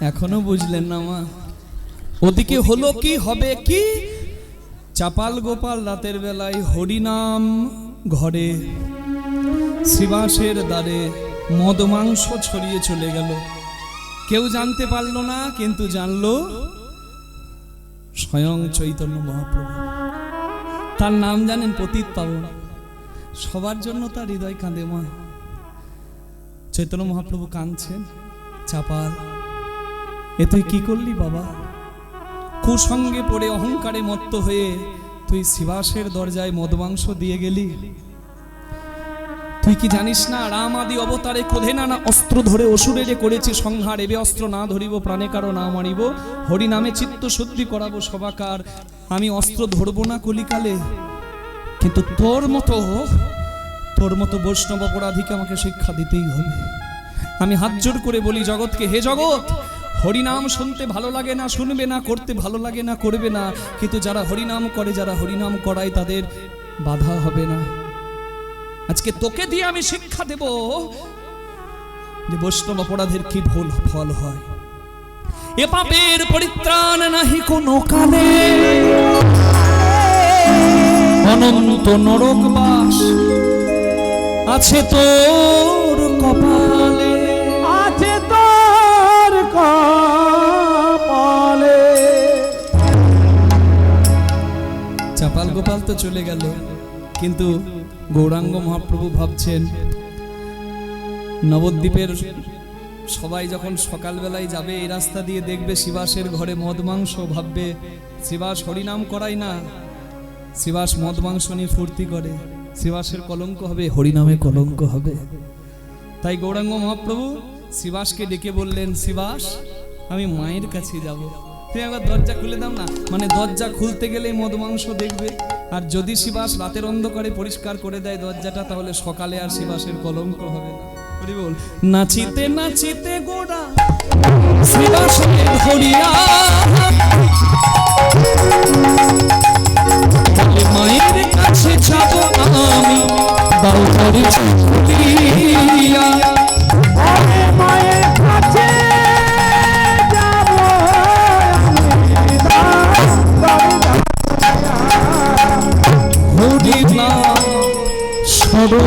এখনও বুঝলেন না মা। ওদিকে হলো কি হবে কি? চাপাল গোপাল রাতের বেলায় হরিনাম ঘরে। শ্রীবাসের দ্বারে মদ মাংস ছড়িয়ে চলে গেল। কেউ জানতে পারল না, কিন্তু জানলো স্বয়ং চৈতন্য মহাপ্রভু। তার নাম জানেন পতিত পাবন সবার জন্য তার হৃদয় কাঁদে মা। চৈতন্য মহাপ্রভু কাঁদছেন, চাপাল এ তুই কি করলি বাবা? কুসঙ্গে পড়ে অহংকারে মত্ত হয়ে তুই শিবাসের দরজায় মদমাংস দিয়ে গেলি। তুই কি জানিস না, রাম আদি অবতারে ক্রোধে নানা অস্ত্র ধরে অসুরেরে করেছি সংহার, এবে অস্ত্র না ধরিব, প্রাণে কারও না মারিব হরি নামে চিত্ত শুদ্ধি করাবো সবাকার। আমি অস্ত্র ধরবো না কলিকালে, কিন্তু তোর মতো তোর মতো বৈষ্ণব অপরাধীকে আমাকে শিক্ষা দিতেই হবে। আমি হাত জোর করে বলি, জগৎকে, হে জগৎ হরিনাম শুনতে ভালো লাগে না, শুনবে না, করতে ভালো লাগে না, করবে না। কিন্তু যারা হরিনাম করে, যারা হরিনাম করায়, তাদের বাধা হবে না। আজকে তোকে দিয়ে আমি শিক্ষা দেব যে বৈষ্ণব অপরাধের কি ভুল, ফল হয়। এ পাপের পরিত্রাণ নাহি কোনো কালে। অনন্ত নরক বাস আছে তোর কপালে। চাপাল গোপাল তো চলে গেল, কিন্তু গৌরাঙ্গ মহাপ্রভু ভাবছেন, নবদ্বীপের সবাই যখন সকালবেলায় যাবে, এই রাস্তা দিয়ে দেখবে শিবাসের ঘরে মদ মাংস, ভাববে শিবাস হরিনাম করাই না। শিবাস মদ মাংস নিয়ে ফুর্তি করে, শিবাসের কলঙ্ক হবে, হরিনামে কলঙ্ক হবে। তাই গৌরাঙ্গ মহাপ্রভু শিবাসকে ডেকে বললেন শিবাস আমি মায়ের কাছে যাব। তুমি একবার দরজা খুলে দাও না? মানে দরজা খুলতে গেলে মদ মাংস দেখবে। আর যদি শিবাস রাতের অন্ধকারে পরিষ্কার করে দেয় দরজাটা, তাহলে সকালে আর শিবাসের কলঙ্ক হবে না। নাচিতে নাচিতে গোড়া শিবাসকে ধরিয়া মায়ের কাছে যাব আমি দাও করে স্মরণ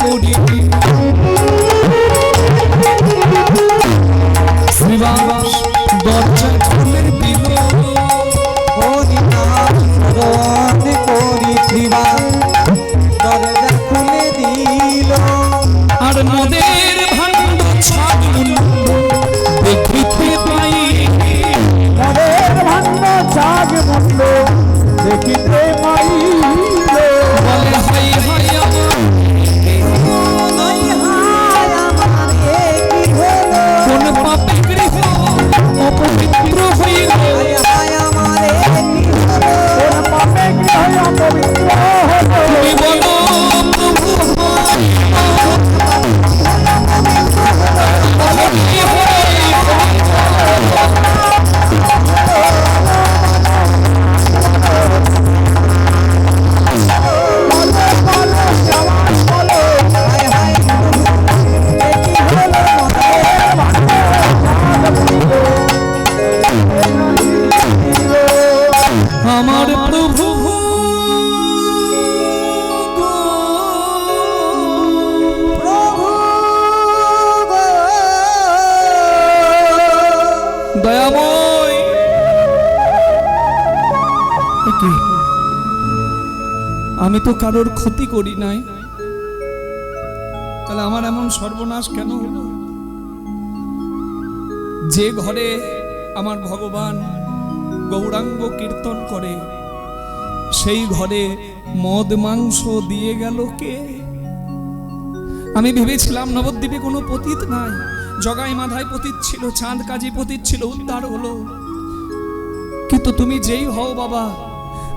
করি শ্রীবাস দরজা খুলে দিল তো কারোর ক্ষতি করি নাই। তাহলে আমার এমন সর্বনাশ কেন যে ঘরে আমার ভগবান গৌরাঙ্গ কীর্তন করে, সেই ঘরে মদ মাংস দিয়ে গেল কে? আমি ভেবেছিলাম নবদ্বীপে কোনো পতিত নাই। জগাই মাধায় পতিত ছিল, চাঁদ কাজী পতিত ছিল, উদ্ধার হলো। কিন্তু তুমি যেই হও বাবা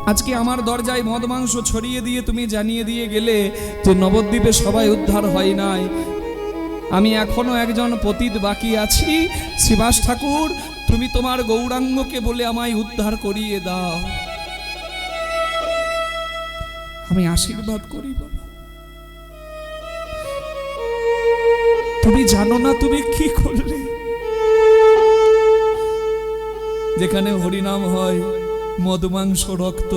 আজকে আমার দরজায় মদ মাংস ছড়িয়ে দিয়ে তুমি জানিয়ে দিয়ে গেলে যে নবদ্বীপে সবাই উদ্ধার হয় নাই। আমি এখনও একজন পতিত বাকি আছি। শিবাস ঠাকুর, তুমি তোমার গৌরাঙ্গকে বলে আমায় উদ্ধার করিয়ে দাও। আমি আশীর্বাদ করিব তুমি জানো না তুমি কি করলে? যেখানে হরিনাম হয় মদ মাংস রক্ত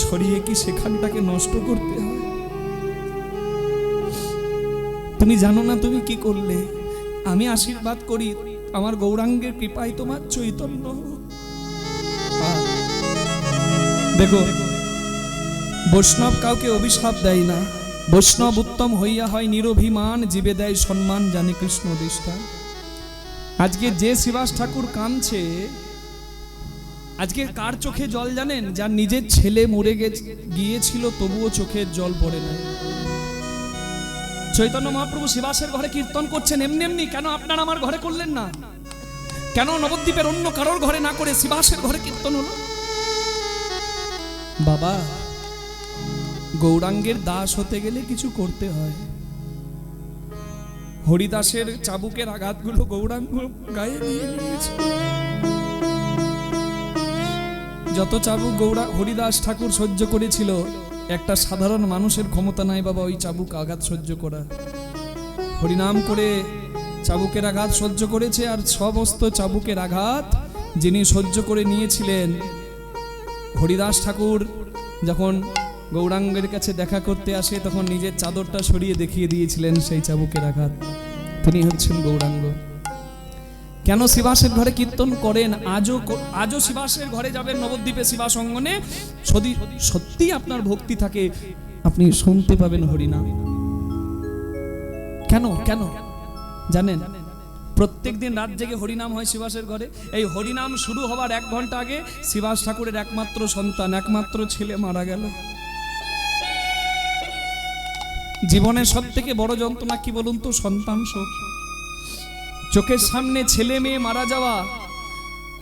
ছড়িয়ে কি সেখানটাকে নষ্ট করতে হয়? তুমি জানো না তুমি কি করলে? আমি আশীর্বাদ করি, আমার গৌরাঙ্গের কৃপায় তোমার চৈতন্য দেখো, বৈষ্ণব কাউকে অভিশাপ দেয় না। বৈষ্ণব উত্তম হইয়া হয় নিরভিমান, জীবে দেয় সম্মান, জানে কৃষ্ণ দৃষ্টা আজকে যে শিবাস ঠাকুর কাঁদছে আজকে কার চোখে জল জানেন? যার নিজের ছেলে মরে গিয়েছিল, তবুও চোখের জল পড়ে না চৈতন্য মহাপ্রভু শিবাসের ঘরে কীর্তন করছেন, এমনি এমনি, কেন আপনারা আমার ঘরে করলেন না? কেন নবদ্বীপের অন্য কারোর ঘরে না করে শিবাসের ঘরে কীর্তন হলো? বাবা, গৌরাঙ্গের দাস হতে গেলে কিছু করতে হয়। হরিদাসের চাবুকের আঘাতগুলো গৌরাঙ্গ গায়ে নিয়ে নিয়েছে যত চাবুক গৌরা হরিদাস ঠাকুর সহ্য করেছিল, একটা সাধারণ মানুষের ক্ষমতা নাই বাবা ওই চাবুক আঘাত সহ্য করা। হরিনাম করে চাবুকের আঘাত সহ্য করেছে আর সমস্ত চাবুকের আঘাত যিনি সহ্য করে নিয়েছিলেন, হরিদাস ঠাকুর যখন গৌরাঙ্গের কাছে দেখা করতে আসে, তখন নিজের চাদরটা সরিয়ে দেখিয়ে দিয়েছিলেন সেই চাবুকের আঘাত। তিনি হচ্ছেন গৌরাঙ্গ। কেন শিবাসের ঘরে কীর্তন করেন? আজও আজও শিবাসের ঘরে যাবেন নবদ্বীপে শিবাস অঙ্গনে? যদি সত্যি আপনার ভক্তি থাকে, আপনি শুনতে পাবেন হরিনাম। কেন? কেন? জানেন, প্রত্যেক দিন রাত জেগে হরিনাম হয় শিবাসের ঘরে। এই হরিনাম শুরু হবার এক ঘণ্টা আগে শিবাস ঠাকুরের একমাত্র সন্তান, একমাত্র ছেলে মারা গেল। জীবনের সব থেকে বড় যন্ত্রণা কি বলুন তো? সন্তান শোক চোখের সামনে ছেলে মেয়ে মারা যাওয়া,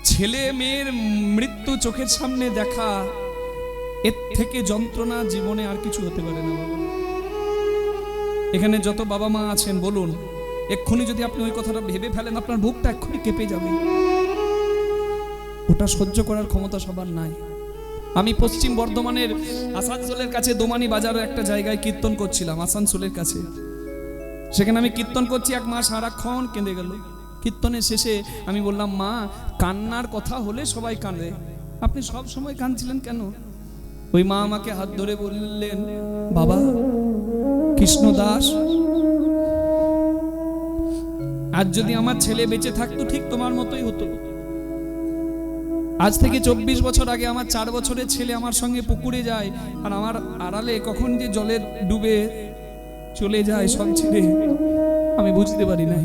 ছেলে মেয়ের মৃত্যু চোখের সামনে দেখা, এর থেকে যন্ত্রণা জীবনে আর কিছু হতে পারে না। এখানে যত বাবা মা আছেন, বলুন, এক্ষুনি যদি আপনি ওই কথাটা ভেবে ফেলেন, আপনার বুকটা এক্ষুনি কেঁপে যাবে। ওটা সহ্য করার ক্ষমতা সবার নাই। আমি পশ্চিম বর্ধমানের আসানসোলের কাছে দোমানি বাজারের একটা জায়গায় কীর্তন করছিলাম, আসানসোলের কাছে। সেখানে আমি কীর্তন করছি, এক মাস সারাক্ষণ কেঁদে গেল। কীর্তনের শেষে আমি বললাম, মা, কান্নার কথা হলে সবাই কাঁদে। আপনি সব সময় কাঁদছিলেন কেন? ওই মা আমাকে হাত ধরে বললেন, বাবা কৃষ্ণ দাস আজ যদি আমার ছেলে বেঁচে থাকতো, ঠিক তোমার মতোই হতো। আজ থেকে চব্বিশ বছর আগে আমার চার বছরের ছেলে আমার সঙ্গে পুকুরে যায়, আর আমার আড়ালে কখন যে জলে ডুবে চলে যায় সব ছেড়ে। আমি বুঝতে পারি নাই।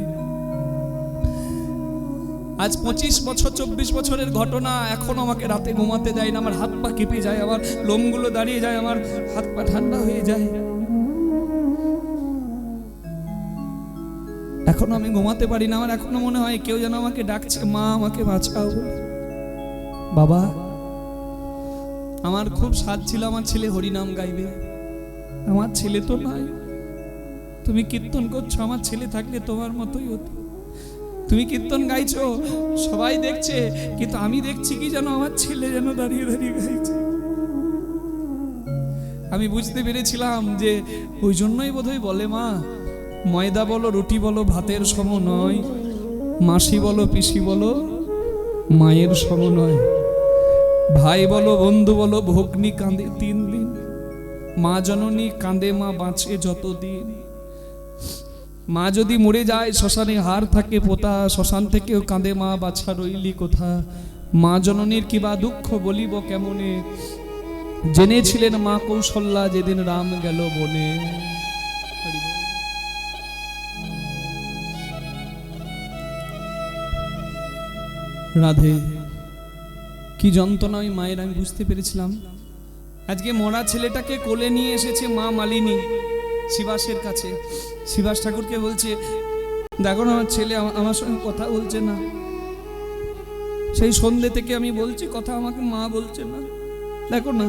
আজ পঁচিশ বছর, চব্বিশ বছরের ঘটনা, এখন আমাকে রাতে ঘুমাতে দেয় না, আমার হাত পা কেঁপে যায়, আমার লোমগুলো দাঁড়িয়ে যায়, আমার হাত পা ঠান্ডা হয়ে যায়। এখনও আমি ঘুমাতে পারি না, আমার এখনও মনে হয় কেউ যেন আমাকে ডাকছে, মা, আমাকে বাঁচাও। বাবা, আমার খুব সাধ ছিল, আমার ছেলে হরিনাম গাইবে। আমার ছেলে তো নাই। তুমি কীর্তন করছ, আমার ছেলে থাকলে তোমার মতোই হতো। তুমি কীর্তন গাইছো, সবাই দেখছে, কিন্তু আমি দেখছি কি যেন আমার ছেলে যেন দাঁড়িয়ে দাঁড়িয়ে গাইছে। আমি বুঝতে পেরেছিলাম যে ওই জন্যই বোধহয় বলে মা, ময়দা বলো, রুটি বলো, ভাতের সম নয়, মাসি বলো, পিসি বলো, মায়ের সম নয়। ভাই বলো, বন্ধু বলো, ভগ্নি কাঁদে তিন দিন, মা জননী কাঁদে, মা বাঁচে যতদিন। মা যদি মরে যায়, শ্মশানে হার থাকে পোতা, শ্মশান থেকেও কাঁদে মা, বাছা রইলি কোথা? মা জননীর কিবা দুঃখ বলিব কেমনে? জেনেছিলেন মা কৌশল্যা, যেদিন রাম গেল বনে। রাধে, কি যন্ত্রণা ওই মায়ের, আমি বুঝতে পেরেছিলাম। আজকে মরা ছেলেটাকে কোলে নিয়ে এসেছে মা মালিনী। শিবাসের কাছে। শিবাস ঠাকুরকে বলছে, দেখো না, আমার ছেলে আমার সঙ্গে কথা বলছে না। সেই সন্ধ্যে থেকে আমি বলছি, কথা আমাকে মা বলছে না। দেখো না,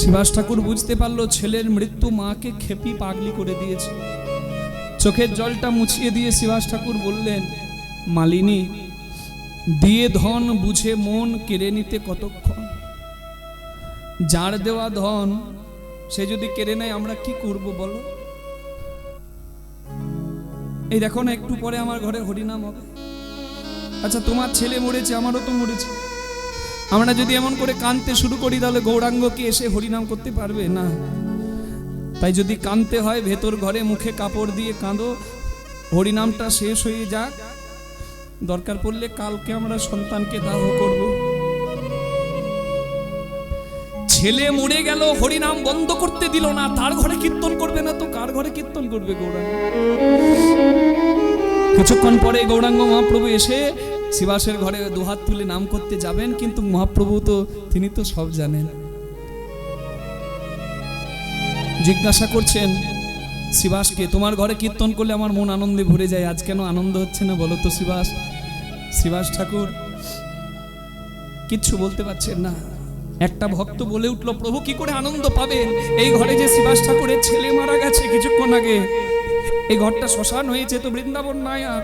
শিবাস ঠাকুর বুঝতে পারল ছেলের মৃত্যু মাকে খেপি পাগলি করে দিয়েছে। চোখের জলটা মুছিয়ে দিয়ে শিবাস ঠাকুর বললেন, মালিনী, দিয়ে ধন বুঝে মন কেড়ে নিতে কতক্ষণ? যার দেওয়া ধন সে যদি কেড়ে নেয়, আমরা কি করব বলো? এই দেখো না, একটু পরে আমার ঘরে হরিনাম হবে। আচ্ছা তোমার ছেলে মরেছে, আমারও তো মরেছে। আমরা যদি এমন করে কাঁদতে শুরু করি, তাহলে গৌরাঙ্গ কি এসে হরিনাম করতে পারবে? না। তাই যদি কাঁদতে হয়, ভেতর ঘরে মুখে কাপড় দিয়ে কাঁদো। হরিনামটা শেষ হয়ে যাক। দরকার পড়লে কালকে আমরা সন্তানকে দাহ করব। ছেলে মরে গেল, হরিনাম বন্ধ করতে দিল না। তার ঘরে কীর্তন করবে না তো? কার ঘরে কীর্তন করবে গৌরাঙ্গ? কিছুক্ষণ পরে গৌরাঙ্গ মহাপ্রভু এসে শিবাসের ঘরে দুহাত তুলে নাম করতে যাবেন, কিন্তু মহাপ্রভু তো, তিনি তো সব জানেন। জিজ্ঞাসা করছেন, শিবাসকে, তোমার ঘরে কীর্তন করলে আমার মন আনন্দে ভরে যায়, আজ কেন আনন্দ হচ্ছে না বলো তো শিবাস? শিবাস ঠাকুর, কিচ্ছু বলতে পারছেন না। একটা ভক্ত বলে উঠল, প্রভু, কি করে আনন্দ পাবেন? এই ঘরে যে শিবাস ঠাকুরের ছেলে মারা গেছে কিছুক্ষণ আগে। এই ঘরটা শ্মশান হয়েছে তো বৃন্দাবন নাই আর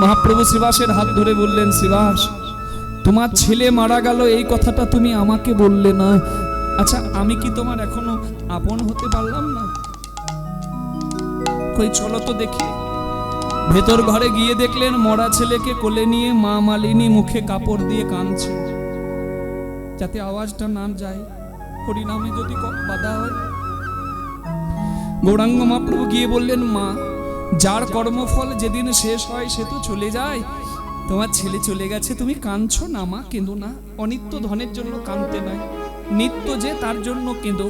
মহাপ্রভু শিবাসের হাত ধরে বললেন, শিবাস, তোমার ছেলে মারা গেল, এই কথাটা তুমি আমাকে বললে না। আচ্ছা আমি কি তোমার এখনও আপন হতে পারলাম না? কই, চলো তো দেখি। ভেতর ঘরে গিয়ে দেখলেন মরা ছেলেকে কোলে নিয়ে মা মালিনী মুখে কাপড় দিয়ে কাঁদছে। যাতে আওয়াজটা না যায়। হরিনামে যদি বাধা হয়। গৌরাঙ্গ মহাপ্রভু গিয়ে বললেন, মা, যার কর্মফল যেদিন শেষ হয় সে তো চলে যায়। তোমার ছেলে চলে গেছে, তুমি কাঁদছো না, মা, কেঁদো না। অনিত্য ধনের জন্য কাঁদতে নয়, নিত্য যে তার জন্য কেঁদো।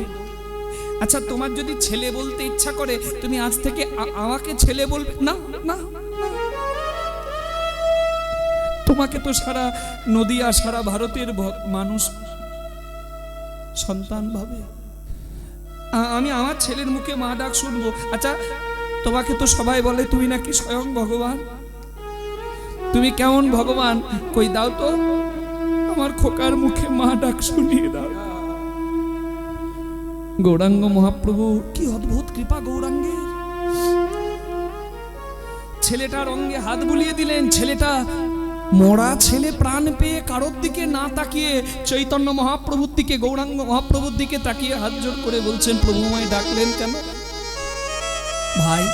আচ্ছা তোমার যদি ছেলে বলতে ইচ্ছা করে, তুমি আজ থেকে আমাকে ছেলে বলবে, না না না। তোমাকে তো সারা নদিয়া সারা ভারতের মানুষ সন্তান ভাবে। আমি আমার ছেলের মুখে মা ডাক শুনব। আচ্ছা তোমাকে তো সবাই বলে তুমি নাকি স্বয়ং ভগবান। তুমি কেমন ভগবান? কই দাও তো। আমার খোকার মুখে মা ডাক শুনিয়ে দাও। গৌরাঙ্গ মহাপ্রভু, কি অদ্ভুত কৃপা গৌরাঙ্গের। ছেলেটার অঙ্গে হাত বুলিয়ে দিলেন। ছেলেটা মরা ছেলে প্রাণ পেয়ে কারোর দিকে না তাকিয়ে চৈতন্য মহাপ্রভুর দিকে, গৌরাঙ্গ মহাপ্রভুর দিকে তাকিয়ে হাত জোর করে বলছেন, প্রভু আমায় ডাকলেন কেন? ভাই,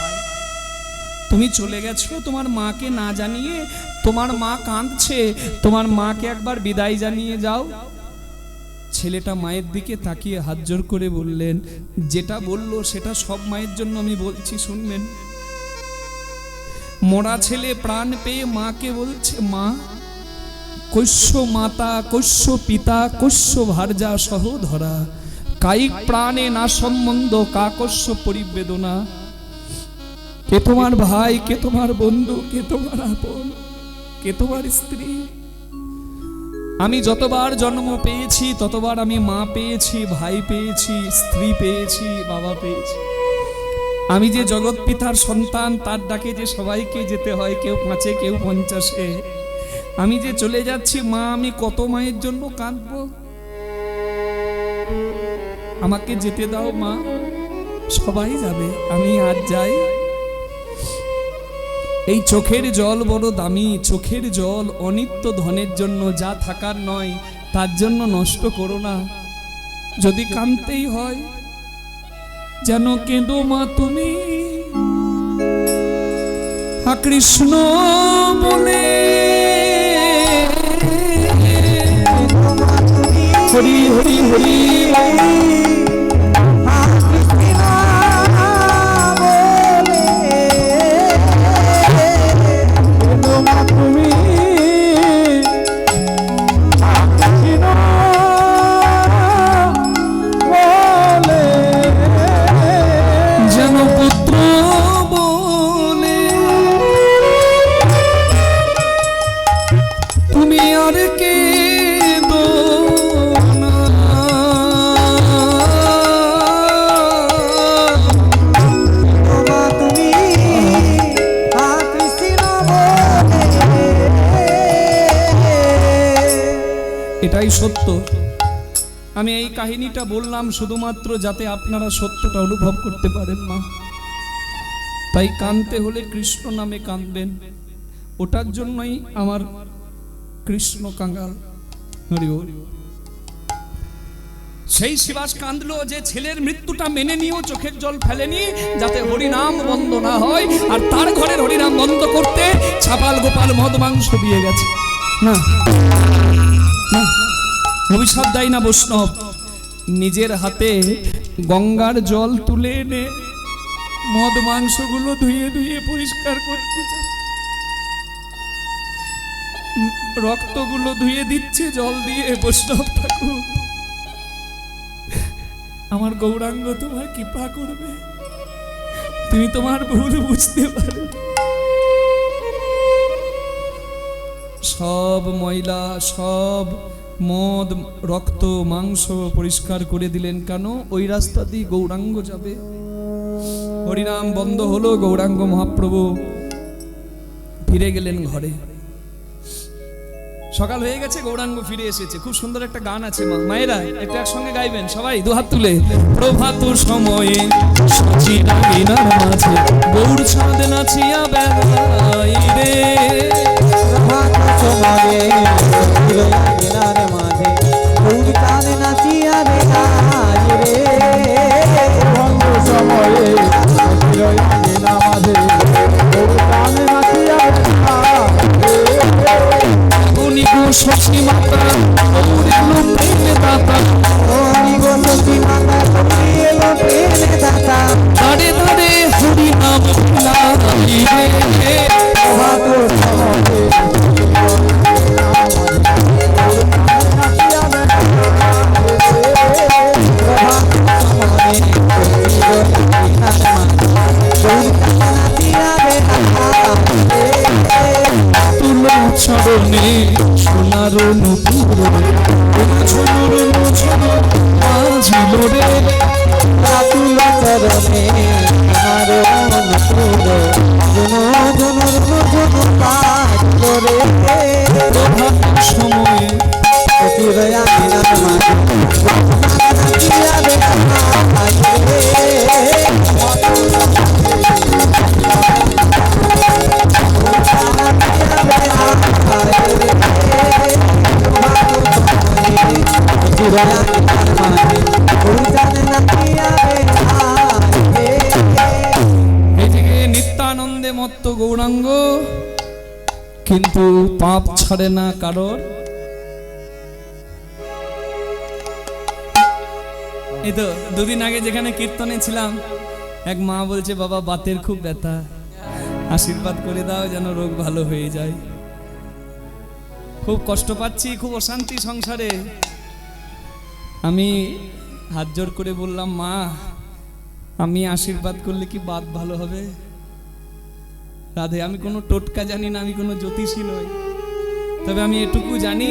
তুমি চলে গেছো, তোমার মাকে না জানিয়ে, তোমার মা কাঁদছে, তোমার মাকে একবার বিদায় জানিয়ে যাও। ছেলেটা মায়ের দিকে তাকিয়ে হাত জোর করে বললেন, যেটা বলল সেটা সব মায়ের জন্য আমি বলছি শুনবেন মরা ছেলে প্রাণ পেয়ে মাকে বলছে, মা, কৈশ্য মাতা, কৈশ্য পিতা, কৈশ্য ভার্যা সহ ধরা কায়িক প্রাণে না সম্বন্ধ কাকস্য পরিবেদনা। কে তোমার ভাই, কে তোমার বন্ধু, কে তোমার আপন, কে তোমার স্ত্রী? আমি যতবার জন্ম পেয়েছি, ততবার আমি মা পেয়েছি, ভাই পেয়েছি, স্ত্রী পেয়েছি, বাবা পেয়েছি। আমি যে জগৎ পিতার সন্তান, তার ডাকে যে সবাইকে যেতে হয়, কেউ পাঁচে, কেউ পঞ্চাশে। আমি যে চলে যাচ্ছি, মা, আমি কত মায়ের জন্য কাঁদব? আমাকে যেতে দাও, মা। সবাই যাবে, আমি আর যাই। এই চোখের জল বড় দামি, চোখের জল অনিত্য ধনের জন্য, যা থাকার নয়, তার জন্য নষ্ট করো না। যদি কানতেই হয় যেন কেঁদো মা তুমি। হা কৃষ্ণ বলে। হরি হরি হরি। কাহিনীটা বললাম শুধুমাত্র যাতে আপনারা সত্যটা অনুভব করতে পারেন মা। তাই কানতে হলে কৃষ্ণ নামে কাঁদবেন ওটার জন্যই আমার কৃষ্ণ কাঙ্গাল হরি বল। সেই শিবাস কাঁদলো যে ছেলের মৃত্যুটা মেনে নিয়েও চোখের জল ফেলেনি, যাতে হরিনাম বন্ধ না হয়, আর তার ঘরের হরিনাম বন্ধ করতে ছাপাল গোপাল মদ মাংস দিয়ে গেছে। না অভিশাপ দেয় না বৈষ্ণব। নিজের হাতে গঙ্গার জল তুলে এনে মদ মাংসগুলো ধুয়ে ধুয়ে পরিষ্কার করতে রক্তগুলো ধুয়ে দিচ্ছে, জল দিয়ে। বৈষ্ণব ঠাকুর, আমার গৌরাঙ্গ তোমার কৃপা করবে। তুমি তোমার ভুল বুঝতে পারো সব ময়লা, সব মদ, রক্ত, মাংস পরিষ্কার করে দিলেন কেন? ওই রাস্তা দিয়ে গৌরাঙ্গ যাবে। হরিনাম বন্ধ হলো, গৌরাঙ্গ মহাপ্রভু ফিরে গেলেন ঘরে। সকাল হয়ে গেছে, গৌরাঙ্গ ফিরে এসেছে। খুব সুন্দর একটা গান আছে মা। মায়েরা, একটু একসঙ্গে গাইবেন সবাই? দু হাত তুলে। প্রভাত সময়ে মিনার মাঝে। গৌর ছাদ নাচিয়া বেড়াই রে। প্রভাত সময়ে গিলার মাঝে গৌর চাঁদ নাচিয়া রে আজ রে ভঙ্গ সময়ে চিরঞ্জী নামাজে গৌর প্রাণে নাচিয়া উনি শশী মাতা গৌরের লোকের দাতা হরি মাতা এলো প্রেমে দাতা দাঁড়ে দাঁড়ে হরি নাম ভুলাই রে zulu ছাড়ে না কারোর। এই তো, দুদিন আগে যেখানে কীর্তনে ছিলাম, এক মা বলছে, বাবা, বাতের খুব ব্যথা। আশীর্বাদ করে দাও যেন রোগ ভালো হয়ে যায়। খুব কষ্ট পাচ্ছি, খুব অশান্তি সংসারে। আমি হাত জোর করে বললাম, মা, আমি আশীর্বাদ করলে কি বাত ভালো হবে? রাধে, আমি কোনো টোটকা জানি না, আমি কোনো জ্যোতিষী নই। তবে আমি এটুকু জানি,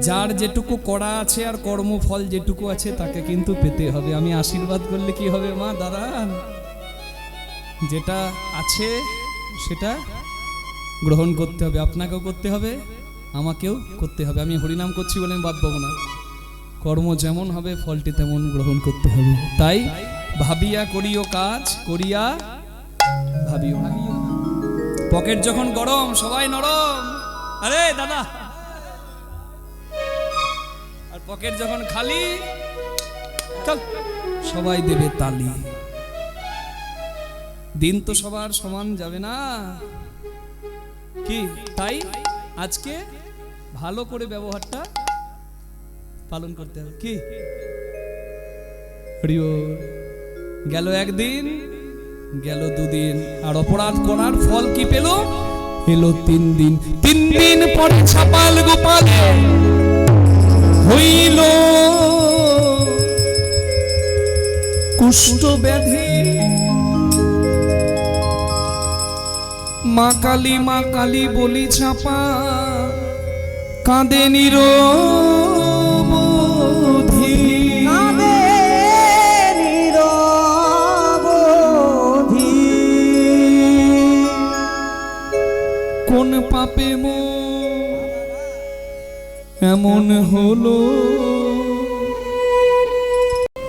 যার যেটুকু করা আছে আর কর্মফল যেটুকু আছে তাকে কিন্তু পেতে হবে। আমি আশীর্বাদ করলে কি হবে মা? দাঁড়ান। যেটা আছে, সেটা গ্রহণ করতে হবে। আপনাকেও করতে হবে, আমাকেও করতে হবে। আমি হরিনাম করছি বলে আমি বাদ পাবো না। কর্ম যেমন হবে, ফলটি তেমন গ্রহণ করতে হবে। তাই ভাবিয়া করিও কাজ, করিয়া ভাবিও না। পকেট যখন গরম, সবাই নরম। আরে, দাদা। আর পকেট যখন খালি, চল। সবাই দেবে তালি। দিন তো সবার সমান যাবে না। কি, তাই? আজকে ভালো করে ব্যবহারটা পালন করতে হবে। কি? গেল একদিন, গেল দুদিন। আর অপরাধ করার ফল কি পেল? এলো তিন দিন। তিন দিন পরে ছাপাল গোপালে হইল। কুষ্ঠ ব্যাধি। মা কালী মা কালী বলি ছাপা কাঁদে নিরবধি পাপে মো। এমন হলো।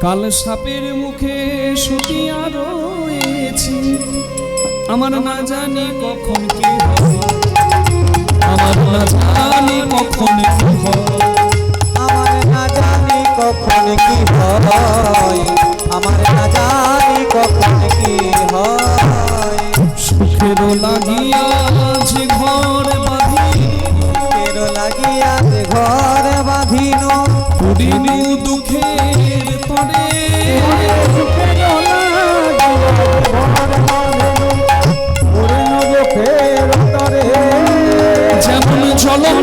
কাল সাপের মুখে শুতিয়া রয়েছি। আমার না জানি কখন কি আমার না জানি কখন কি আমার না জানি কখন কি হয়। আমার না জানি কখন কি হয়। তোর লাগিয়া আছে ঘর বাঁধি তোর লাগিয়া ঘর বাঁধিন পুরিনু দুঃখের পরে। যেমন চলো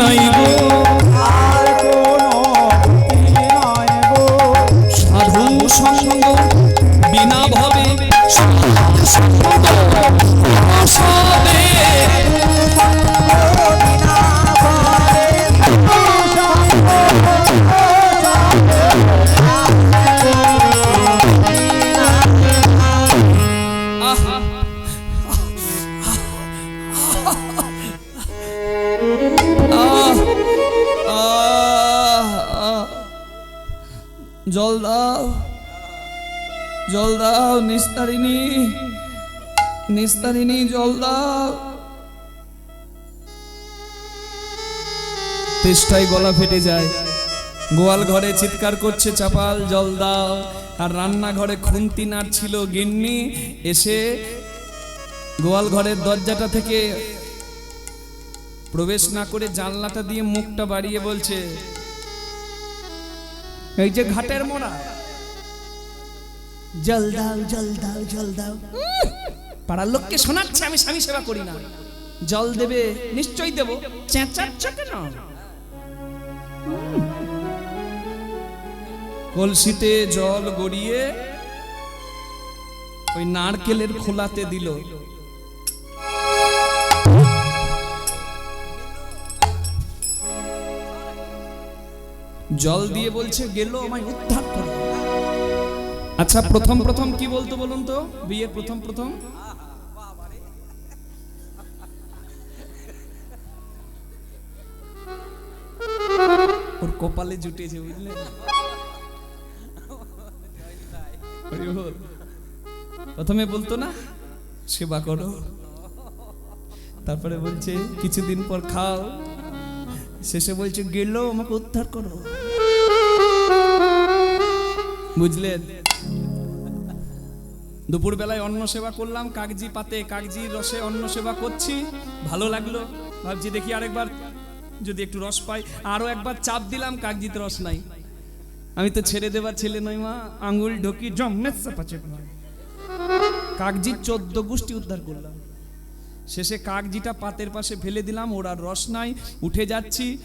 নাই গো। জল দাও জল দাও, নিস্তারিণী নিস্তারিণী, জল দাও। তেষ্টায় গলা ফেটে যায়। গোয়াল ঘরে চিৎকার করছে চাপাল, জল দাও। আর রান্নাঘরে খুন্তি নাড়ছিল গিন্নি, এসে গোয়াল ঘরের দরজাটা থেকে প্রবেশ না করে জানলাটা দিয়ে মুখটা বাড়িয়ে বলছে এই যে ঘাটের মোড়া। জল দাও জল দাও জল দাও। পাড়ার লোককে শোনাচ্ছে, আমি স্বামী সেবা করি না। জল দেবে, নিশ্চয়ই দেব। চেঁচাচ্ছ কেন কলসিতে জল গড়িয়ে ওই নারকেলের খোলাতে দিল। জল দিয়ে বলছে গেল আমায় উদ্ধার করো। আচ্ছা প্রথম প্রথম কি বলতো বলুন তো? বিয়ের প্রথম প্রথম? ওর কপালে জুটেছে বুঝলেন বল। প্রথমে বলতো না সেবা করো। তারপরে বলছে কিছুদিন পর খাও। শেষে বলছে, গেল, আমাকে উদ্ধার করো। বুঝলেন দুপুর বেলায় অন্ন সেবা করলাম, কাগজি পাতে কাগজি রসে অন্ন সেবা করছি, ভালো লাগল। ভাবছি দেখি আরেকবার, যদি একটু রস পাই। আরও একবার চাপ দিলাম, কাগজিতে রস নাই। আমি তো ছেড়ে দেবার ছেলে নই মা, আঙুল ঢোকি চাপাচে কাগজির চোদ্দ গোষ্ঠী উদ্ধার করলাম। শেষে কাগজিটা পাতের পাশে ফেলে দিলাম, ওর রস নাই, উঠে যাচ্ছি।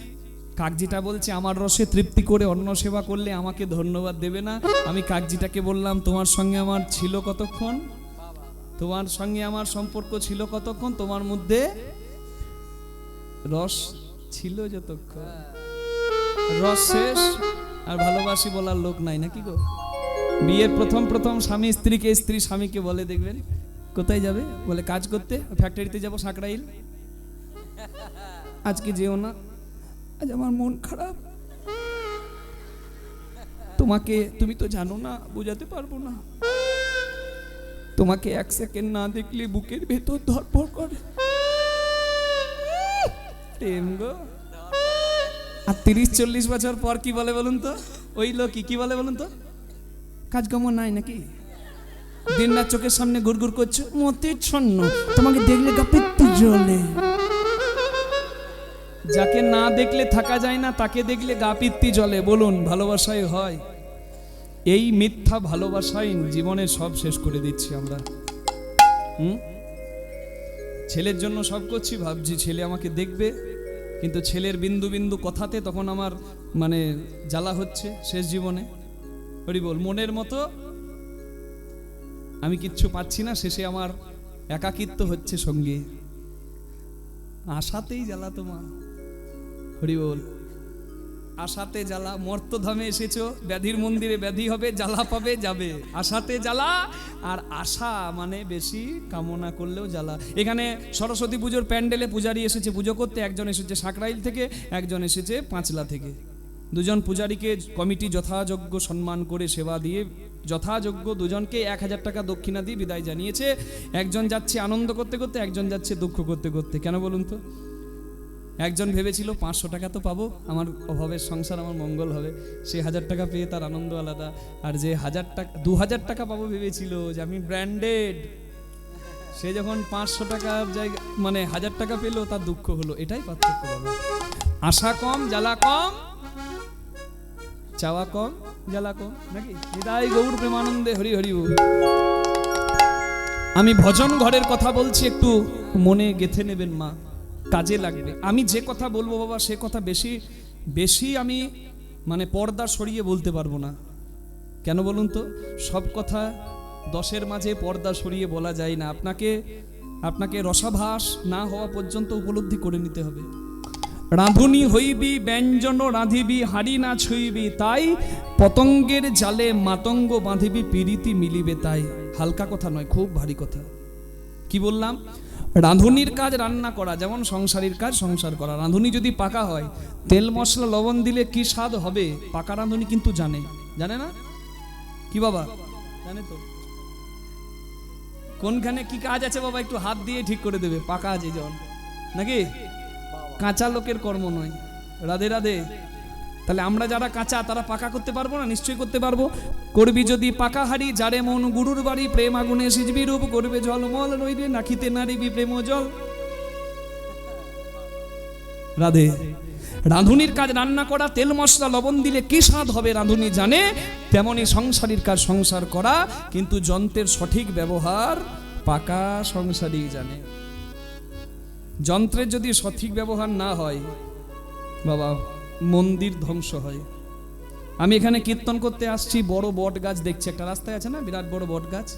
কাকজিটা বলছে, আমার রসে তৃপ্তি করে অন্ন সেবা করলে আমাকে ধন্যবাদ দেবে না। আমি কাকজিটাকে বললাম, তোমার সঙ্গে আমার ছিল কতক্ষণ? তোমার সঙ্গে আমার সম্পর্ক ছিল কতক্ষণ? তোমার মধ্যে রস ছিল যতক্ষণ? রস শেষ, আর ভালোবাসি বলার লোক নাই, নাকি গো? বিয়ের প্রথম প্রথম স্বামী স্ত্রীকে স্ত্রী স্বামীকে বলে দেখবেন? কোথায় যাবে? বলে কাজ করতে ফ্যাক্টরিতে যাব সাঁকড়াইল আজকে যেও না। আজ আমার মন খারাপ। তোমাকে, তুমি তো জানো না, বোঝাতে পারব না। তোমাকে এক সেকেন্ড না দেখলে বুকের ভেতর ধরপড় করে। গো। আর তিরিশ, চল্লিশ বছর পর কি বলে বলুন তো? ওই লোকই কি বলে বলুন তো? কাজকর্ম নাই নাকি? দিন চোখের সামনে গুড়গুড় করছ? মতে ছন্ন। তোমাকে দেখলে গাপিত্তি জ্বলে। যাকে না দেখলে থাকা যায় না, তাকে দেখলে গা পিত্তি জ্বলে। বলুন, ভালোবাসায় হয়। এই মিথ্যা ভালোবাসাই জীবনের সব শেষ করে দিচ্ছি আমরা। হুম? ছেলের জন্য সব করছি, ভাবছি ছেলে আমাকে দেখবে। কিন্তু ছেলের বিন্দু বিন্দু কথাতে তখন আমার মানে জ্বালা হচ্ছে শেষ জীবনে। হরি বল, মনের মতো আমি কিচ্ছু পাচ্ছি না, শেষে আমার একাকিত্ব হচ্ছে সঙ্গে। আশাতেই জ্বালা তোমার। হরি বল। আশাতে জ্বালা, মর্তধামে এসেছ, ব্যাধির মন্দিরে ব্যাধি হবে, জ্বালা পাবে, যাবে। আশাতে জ্বালা, আর আশা মানে বেশি কামনা করলেও জ্বালা। এখানে সরস্বতী পুজোর প্যান্ডেলে পূজারি এসেছে, পুজো করতে একজন এসেছে সাঁকরাইল থেকে, একজন এসেছে পাঁচলা থেকে। দুজন পূজারীকে কমিটি যথাযোগ্য সম্মান করে সেবা দিয়ে যথাযোগ্য দুজনকে এক হাজার টাকা দক্ষিণা দিয়ে বিদায় জানিয়েছে। একজন যাচ্ছে আনন্দ করতে করতে, একজন যাচ্ছে দুঃখ করতে করতে। কেন বলুন তো? একজন ভেবেছিল, পাঁচশো টাকা তো পাবো, আমার অভাবের সংসার আমার মঙ্গল হবে। সে হাজার টাকা পেয়ে তার আনন্দ আলাদা। আর যে হাজার টাকা, দু হাজার টাকা পাবো ভেবেছিল যে আমি ব্র্যান্ডেড সে যখন পাঁচশো টাকার জায়গা মানে হাজার টাকা পেল, তার দুঃখ হলো। এটাই পার্থক্য আশা কম, জ্বালা কম। চাওয়া কম, জ্বালা কম, নাকি? হৃদয় গৌর প্রেমানন্দে হরি হরি আমি ভজন ঘরের কথা বলছি, একটু মনে গেথে নেবেন মা, কাজে লাগবে। আমি যে কথা বলব বাবা, সে কথা বেশি বেশি আমি মানে পর্দা সরিয়ে বলতে পারব না। কেন বলুন তো? সব কথা দশের মাঝে পর্দা সরিয়ে বলা যায় না। আপনাকে আপনাকে রসাভাস না হওয়া পর্যন্ত উপলব্ধি করে নিতে হবে। রাঁধুনি হইবি ব্যঞ্জন রাঁধিবি, হাড়ি না ছুইবি, তাই পতঙ্গের জালে মাতঙ্গ বাঁধিবি, পিরিতি মিলিবে তাই। হালকা কথা নয়, খুব ভারী কথা। কি বললাম? রাঁধুনির কাজ রান্না করা, যেমন সংসারীর কাজ, সংসার করা। রাঁধুনি যদি পাকা হয়, তেল, মশলা, লবণ দিলে কি স্বাদ হবে? পাকা রাঁধুনি কিন্তু জানে। জানে না? কি বাবা? জানে তো। কোনখানে কি কাজ আছে বাবা? একটু হাত দিয়ে ঠিক করে দেবে। পাকা আছে জন। নাকি? কাঁচা লোকের কর্ম নয়। রাধে রাধে। তাহলে আমরা যারা কাঁচা, তারা পাকা করতে পারব না? নিশ্চয়ই করতে পারব। করবি যদি পাকা হারি যারে মন গুরুর বাড়ি, প্রেম আগুনে সিজবি রূপ, করবে জলমল রইবে, নাখিতে নারিবি প্রেম জল। রাধে। রাঁধুনির কাজ রান্না করা, তেল মশলা, লবণ দিলে কি স্বাদ হবে রাঁধুনি জানে? তেমনি সংসারীর কাজ সংসার করা, কিন্তু যন্ত্রের সঠিক ব্যবহার পাকা সংসারী জানে। যন্ত্রের যদি সঠিক ব্যবহার না হয়, বাবা, মন্দির ধ্বংস হয়। আমি এখানে কীর্তন করতে আসছি, বড় বট গাছ দেখছি। একটা রাস্তায় আছে না? বিরাট বড় বট গাছ।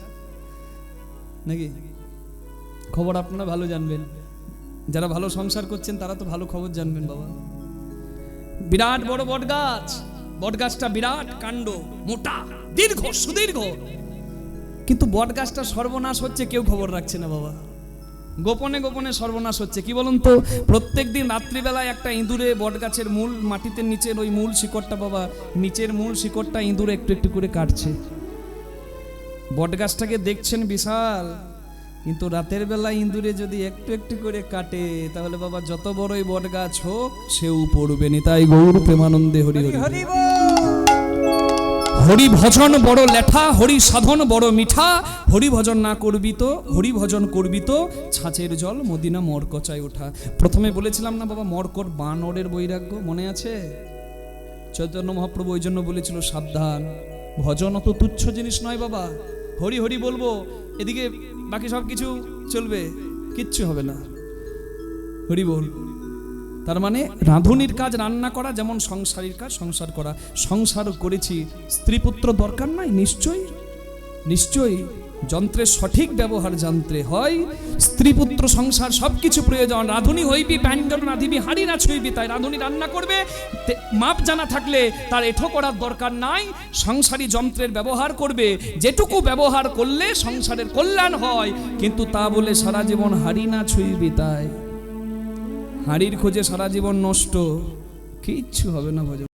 নাকি? খবর আপনারা ভালো জানবেন। যারা ভালো সংসার করছেন, তারা তো ভালো খবর জানবেন, বাবা। বিরাট বড় বট গাছ। বট গাছটা বিরাট কাণ্ড, মোটা, দীর্ঘ, সুদীর্ঘ। কিন্তু বট গাছটা সর্বনাশ হচ্ছে, কেউ খবর রাখছে না, বাবা। গোপনে গোপনে সর্বনাশ হচ্ছে। কি বলুন তো? প্রত্যেক দিন রাত্রিবেলায় একটা ইঁদুরে বট গাছের মূল মাটিতে নিচের ওই মূল শিকড়টা বাবা, নিচের মূল শিকড়টা ইঁদুরে একটু একটু করে কাটছে। বট গাছটাকে দেখছেন বিশাল, কিন্তু রাতের বেলা ইঁদুরে যদি একটু একটু করে কাটে, তাহলে বাবা যত বড়ই বট গাছ হোক, সেও পড়বে নি। তাই গৌর প্রেমানন্দে হরি হরি। হরি ভজন বড় লেঠা হরি সাধন বড় মিঠা। হরি ভজন না করবি তো হরি ভজন করবি তো, ছাঁচের জল মদিনা মরকচায় ওঠা। প্রথমে বলেছিলাম না বাবা মরকট বানরের বৈরাগ্য, মনে আছে? চৈতন্য মহাপ্রভু ওই জন্য বলেছিল, সাবধান। ভজন অত তুচ্ছ জিনিস নয় বাবা। হরি হরি বলব, এদিকে বাকি সব কিছু চলবে, কিচ্ছু হবে না। হরি বল। তার মানে রাঁধুনির কাজ, রান্না করা যেমন সংসারীর কাজ, সংসার করা। সংসার করেছি স্ত্রী পুত্র দরকার নাই? নিশ্চয়ই। নিশ্চয়ই যন্ত্রের সঠিক ব্যবহার যন্ত্রে হয়। স্ত্রী পুত্র সংসার সবকিছু প্রয়োজন। রাঁধুনি হইবি ব্যঞ্জন রাঁধিবি, হাঁড়ি না ছুইবি তাই রাঁধুনি রান্না করবে। মাপ জানা থাকলে তার এঠো করার দরকার নাই। সংসারী যন্ত্রের ব্যবহার করবে। যেটুকু ব্যবহার করলে সংসারের কল্যাণ হয়। কিন্তু তা বলে সারা জীবন হাঁড়ি না ছুইবি তাই। হাঁড়ির খোঁজে সারা জীবন নষ্ট। কিচ্ছু হবে না ভজন।